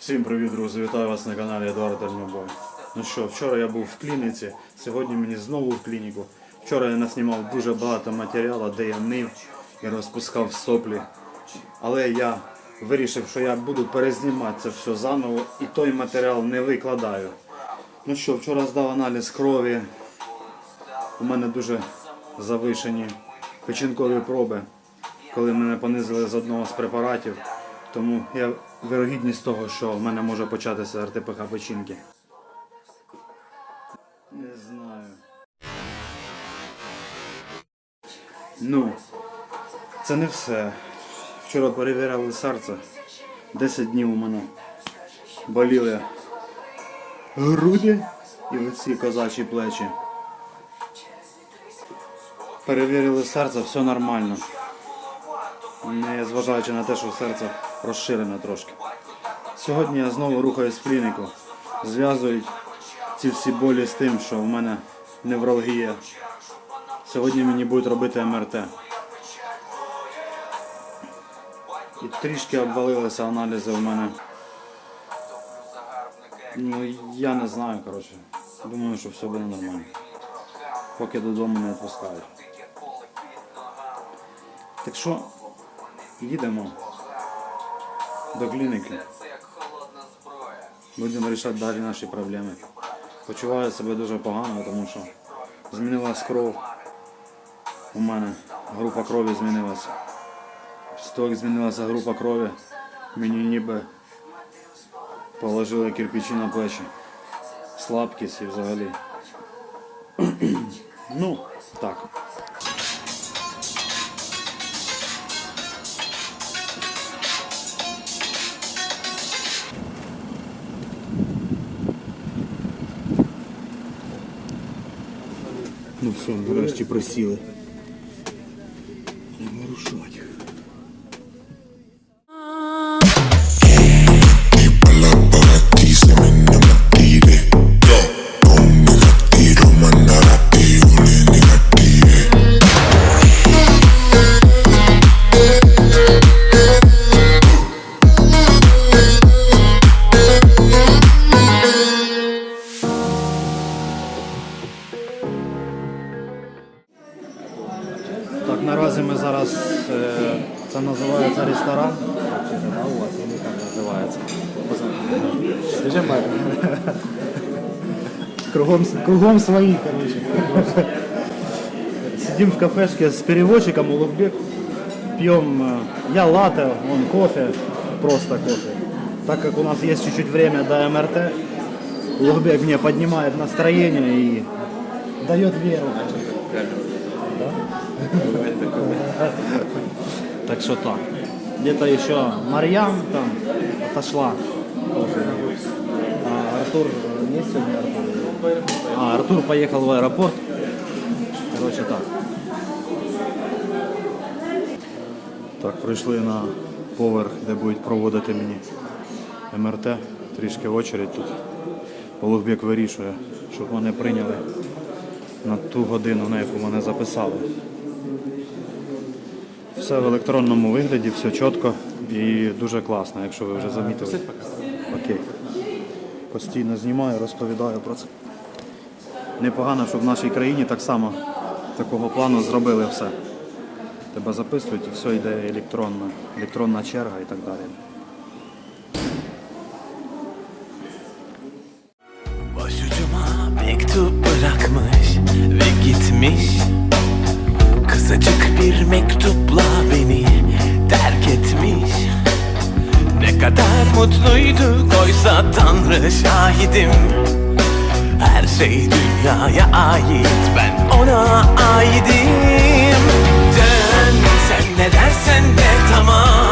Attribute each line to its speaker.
Speaker 1: Всім привіт, друзі! Вітаю вас на каналі Едуард Тернобой. Ну що, вчора я був в клініці, сьогодні мені знову в клініку. Вчора я наснімав дуже багато матеріалу, де я нив і розпускав соплі. Але я вирішив, що я буду перезнімати це все заново і той матеріал не викладаю. Ну що, вчора здав аналіз крові. У мене дуже завишені печінкові проби, коли мене понизили з одного з препаратів. Тому я вирогідність того, що в мене може початися РТПХ печінки. Не знаю. Ну, це не все. Вчора перевіряли серце. 10 днів у мене боліли груді і оці козачі плечі. Перевірили серце, все нормально. Не зважаючи на те, що серце розширене трошки. Сьогодні я знову рухаюсь в клініку. Зв'язують ці всі болі з тим, що в мене невралгія. Сьогодні мені будуть робити МРТ. І трішки обвалилися аналізи у мене. Ну я не знаю, коротше. Думаю, що все буде нормально. Поки додому не відпускають. Так що їдемо до клініки. Будемо вирішати далі наші проблеми. Почуваю себе дуже погано, тому що змінилась кров. У мене група крові змінилася. Після того, як змінилася група крові, мені ніби положили кирпичі на плечі. Слабкість і взагалі. ну, так. Ну все, нарешті просіли. це називається ресторан. Чи це на у вас, или як називається? Кругом, кругом свої, короче. Сидим в кафешке с переводчиком, Улугбек, пьем, э, я латте, он кофе, просто кофе. Так как у нас есть чуть-чуть время до МРТ, Улугбек мне поднимает настроение и дает веру. Так что так. Где-то еще Марьям там отошла. А Артур не сегодня Артур? А, Артур поехал в аэропорт. Короче так. Так, прийшли на поверх, де будуть проводити мені МРТ. Трішки очередь тут. Полугбек вирішує, щоб мене прийняли на ту годину, на яку мене записали. Все в електронному вигляді, все чітко і дуже класно, якщо ви вже замітили. Окей. Постійно знімаю, розповідаю про це. Непогано, що в нашій країні так само такого плану зробили все. Тебе записують і все йде електронно, електронна черга і так далі.
Speaker 2: Başucuma mektup bırakmış ve gitmiş Kısacık mutluyduk oysa Tanrı şahidim. Her şey dünyaya ait. Ben ona aidim. Dön sen ne dersen de tamam